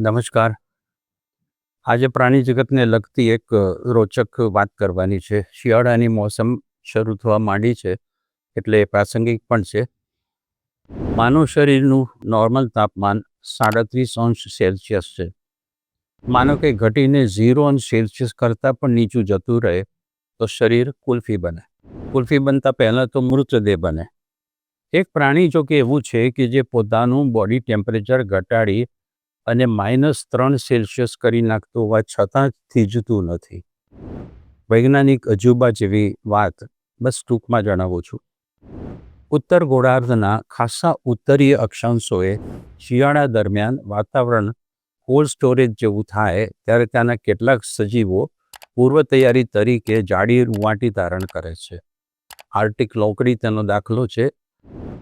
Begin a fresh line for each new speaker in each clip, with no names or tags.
નમસ્કાર. આજે પ્રાણી જગતને લગતી એક રોચક વાત કરવાની છે. શિયાળાની મોસમ શરૂ થવા માંડી છે, એટલે પ્રાસંગિક પણ છે. માનવ શરીરનું નોર્મલ તાપમાન સાડત્રીસ અંશ સેલ્સિયસ છે. માનો કે ઘટીને ઝીરો અંશ સેલ્સિયસ કરતાં પણ નીચું જતું રહે, તો શરીર કુલ્ફી બને. કુલ્ફી બનતા પહેલાં તો મૃતદેહ બને. એક પ્રાણી જો કે એવું છે કે જે પોતાનું બોડી ટેમ્પરેચર ઘટાડી અને માઇનસ ત્રણ સેલ્સિયસ કરી નાખતું હોવા છતાં થીજતું નથી. વૈજ્ઞાનિક અજુબા જેવી વાત બસ ટૂંકમાં જણાવું છું. ઉત્તર ગોળાર્ધના ખાસા ઉત્તરીય અક્ષાંશોએ શિયાળા દરમિયાન વાતાવરણ કોલ્ડ સ્ટોરેજ જેવું થાય ત્યારે ત્યાંના કેટલાક સજીવો પૂર્વ તૈયારી તરીકે જાડી રૂંવાટી ધારણ કરે છે. આર્ટિક લોકડી તેનો દાખલો છે.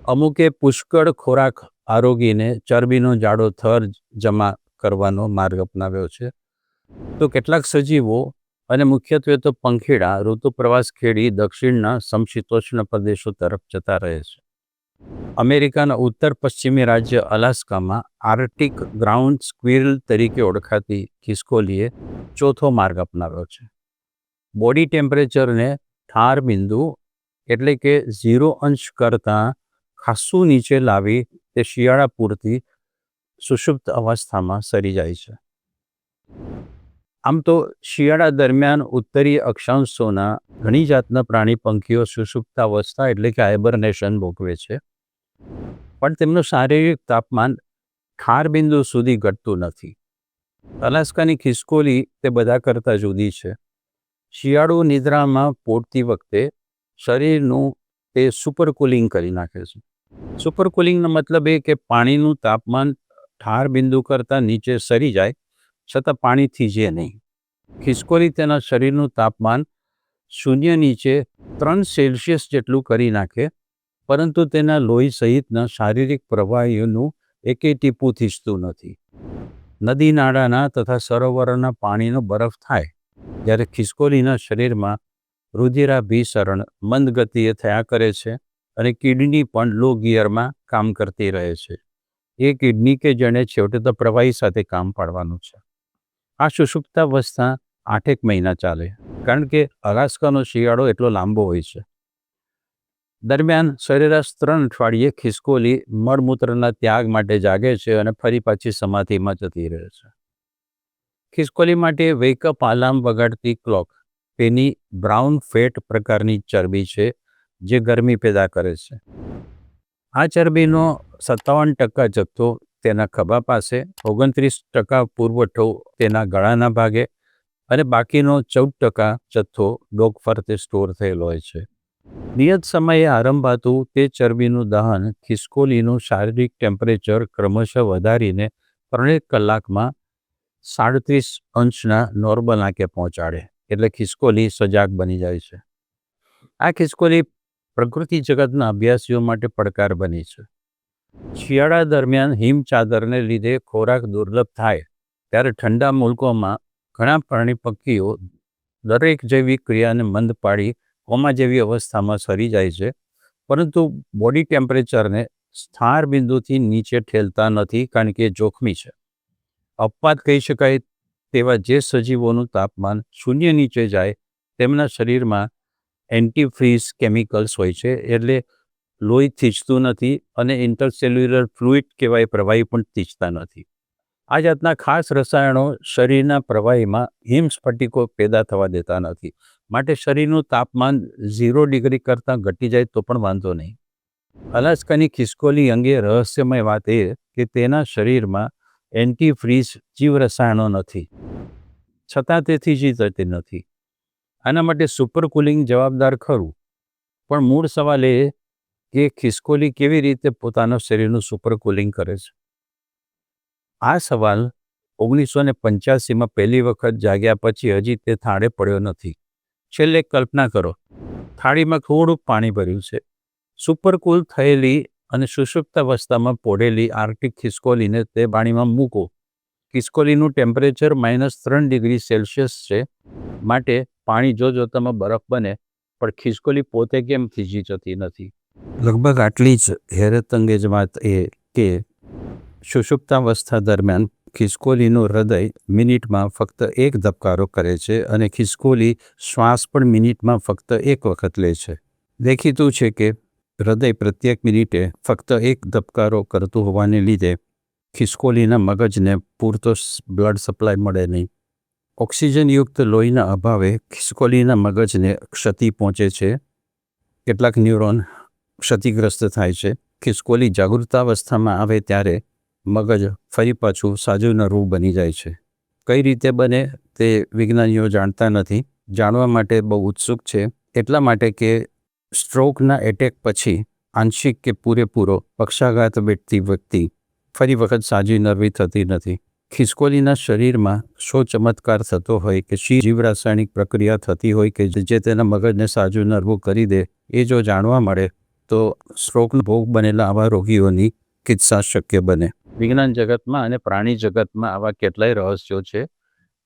અમુકે પુષ્કળ ખોરાક આરોગીને ચરબીનો જાડો થર જમા કરવાનો માર્ગ અપનાવ્યો છે. તો કેટલાક સજીવો અને મુખ્યત્વે તો પંખીડા ઋતુ પ્રવાસ ખેડી દક્ષિણના સમશીતોષ્ણ પ્રદેશો તરફ જતા રહે છે. અમેરિકાના ઉત્તર પશ્ચિમી રાજ્ય અલાસ્કામાં આર્ટિક ગ્રાઉન્ડ સ્ક્વિરલ તરીકે ઓળખાતી ખિસકોલીએ ચોથો માર્ગ અપનાવ્યો છે. બોડી ટેમ્પરેચરને ઠાર બિંદુ એટલે કે ઝીરો અંશ કરતાં ખાસું નીચે લાવી તે શિયાળા પૂરતી સુષુપ્ત અવસ્થામાં સરી જાય છે. આમ તો શિયાળા દરમિયાન ઉત્તરીય અક્ષાંશોના ઘણી જાતના પ્રાણી પંખીઓ સુષુપ્ત અવસ્થા એટલે કે હાઇબરનેશન ભોગવે છે. પણ તેમનું શારીરિક તાપમાન ખાર બિંદુ સુધી ઘટતું નથી. અલાસ્કાની ખિસકોલી તે બધા કરતાં જુદી છે. શિયાળુ નિદ્રામાં પોટતી વખતે શરીરનું તે સુપર કુલિંગ કરી નાખે છે. સુપર કુલિંગનો મતલબ એ કે પાણીનું તાપમાન ઠાર બિંદુ કરતાં નીચે સરી જાય, છતાં પાણી થીજે નહીં. ખિસકોલી તેના શરીરનું તાપમાન શૂન્ય નીચે ત્રણ સેલ્સિયસ જેટલું કરી નાખે, પરંતુ તેના લોહી સહિતના શારીરિક પ્રવાહીઓનું એકે ટીપું થીજતું નથી. નદી નાળાના તથા સરોવરોના પાણીનો બરફ થાય, જ્યારે ખિસકોલીના શરીરમાં રુધિરાભિસરણ મંદ ગતિએ થયા કરે છે. અને કિડની પણ લો ગિયરમાં કામ કરતી રહે છે. એ કિડની કે જેણે છેવટે તો પ્રવાહી સાથે કામ પાડવાનું છે. આ સુષુપ્તાવસ્થા આઠેક મહિના ચાલે, કારણ કે અલાસ્કાનો શિયાળો એટલો લાંબો હોય છે. દરમિયાન સરેરાશ ત્રણ અઠવાડિયે ખિસકોલી મળમૂત્રના ત્યાગ માટે જાગે છે અને ફરી પાછી સમાધિમાં જતી રહે છે. ખિસકોલી માટે વેકઅપ આલાર્મ વગાડતી ક્લોક તેની બ્રાઉન ફેટ પ્રકારની ચરબી છે જે ગરમી પેદા કરે છે. આ ચરબીનો સત્તાવન ટકા જથ્થો તેના ખભા પાસે, ઓગણત્રીસ ટકા પુરવઠો તેના ગળાના ભાગે અને બાકીનો ચૌદ ટકા જથ્થો ડોક ફરતે સ્ટોર થયેલો હોય છે. નિયત સમયે આરંભાતું તે ચરબીનું દહન ખિસકોલીનું શારીરિક ટેમ્પરેચર ક્રમશઃ વધારીને ત્રણેક કલાકમાં સાડત્રીસ અંશના નોર્મલ આંકે પહોંચાડે, એટલે ખિસકોલી સજાગ બની જાય છે. આ ખિસકોલી પ્રકૃતિ જગતના અભ્યાસીઓ માટે પડકાર બની છે. શિયાળા દરમિયાન હિમચાદરને લીધે ખોરાક દુર્લભ થાય, ત્યારે ઠંડા મુલકોમાં ઘણા પ્રાણી પક્ષીઓ દરેક જૈવિક ક્રિયાને મંદ પાડી કોમા જેવી અવસ્થામાં સરી જાય છે, પરંતુ બોડી ટેમ્પરેચરને સ્થાર બિંદુથી નીચે ઠેલતા નથી કારણ કે જોખમી છે. અપવાદ કહી શકાય તેવા જે સજીવોનું તાપમાન શૂન્ય નીચે જાય, તેમના શરીરમાં એન્ટીફ્રીઝ કેમિકલ્સ હોય છે, એટલે લોહી થીજતું નથી અને ઇન્ટરસેલ્યુલર ફ્લુઇડ કહેવાય પ્રવાહી પણ થીજતા નથી. આ જાતના ખાસ રસાયણો શરીરના પ્રવાહીમાં હિમ સ્ફટિકો પેદા થવા દેતા નથી. માટે શરીરનું તાપમાન ઝીરો ડિગ્રી કરતાં ઘટી જાય તો પણ વાંધો નહીં. અલાસ્કાની ખિસકોલી અંગે રહસ્યમય વાત એ કે તેના શરીરમાં એન્ટીફ્રીઝ જીવ રસાયણો નથી. છતાં તે થીજી જતી નથી. આના માટે સુપર કુલિંગ જવાબદાર ખરું. પણ મૂળ સવાલ એ કે ખિસકોલી કેવી રીતે પોતાના શરીરનું સુપર કુલિંગ કરે છે? આ સવાલ ઓગણીસો ને પંચ્યાસીમાં પહેલી વખત જાગ્યા પછી હજી તે થાળે પડ્યો નથી. છેલ્લે કલ્પના કરો, થાળીમાં થોડું પાણી ભર્યું છે. સુપરકુલ થયેલી અને સુષુપ્ત અવસ્થામાં પોડેલી આર્ટિક ખિસકોલીને તે પાણીમાં મૂકો. ખિસકોલીનું ટેમ્પરેચર માઇનસ ત્રણ ડિગ્રી સેલ્સિયસ છે. માટે પાણી જો જોતામાં બરફ બને, પણ ખિસકોલી પોતે કેમ થીજી જતી નથી? લગભગ આટલી જ હેરત અંગેજ વાત એ કે સુષુપ્તાવસ્થા દરમિયાન ખિસકોલીનું હૃદય મિનિટમાં ફક્ત એક ધબકારો કરે છે અને ખિસકોલી શ્વાસ પણ મિનિટમાં ફક્ત એક વખત લે છે. દેખીતું છે કે હૃદય પ્રત્યેક મિનિટે ફક્ત એક ધબકારો કરતું હોવાને લીધે ખિસકોલીના મગજને પૂરતો બ્લડ સપ્લાય મળે નહીં. ઓક્સિજનયુક્ત લોહીના અભાવે ખિસકોલીના મગજને ક્ષતિ પહોંચે છે. કેટલાક ન્યુરોન ક્ષતિગ્રસ્ત થાય છે. ખિસકોલી જાગૃતાવસ્થામાં આવે ત્યારે મગજ ફરી પાછું સાજું રૂ બની જાય છે. કઈ રીતે બને તે વિજ્ઞાનીઓ જાણતા નથી. જાણવા માટે બહુ ઉત્સુક છે. એટલા માટે કે સ્ટ્રોકના એટેક પછી આંશિક કે પૂરેપૂરો પક્ષાઘાત વેઠતી વ્યક્તિ ફરી વખત સાજી નરવી થતી નથી. ખિસકોલીના શરીરમાં શો ચમત્કાર થતો હોય કે શી જીવ રાસાયણિક પ્રક્રિયા થતી હોય કે જે તેના મગજને સાજું નરવું કરી દે, એ જો જાણવા મળે, તો સ્ટ્રોકનો ભોગ બનેલા આવા રોગીઓની ચિકિત્સા શક્ય બને. વિજ્ઞાન જગતમાં અને પ્રાણી જગતમાં આવા કેટલાય રહસ્યો છે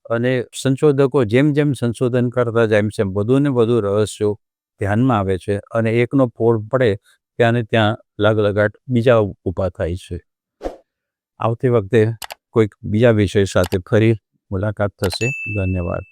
અને સંશોધકો જેમ જેમ સંશોધન કરતા જાય એમ વધુ ને વધુ રહસ્યો ધ્યાનમાં આવે છે અને એકનો ફોડ પડે ત્યાં ને ત્યાં લગલગાટ બીજા ઊભા થાય છે. આવતી વખતે કોઈક બીજા વિષય સાથે ફરી મુલાકાત થશે. ધન્યવાદ.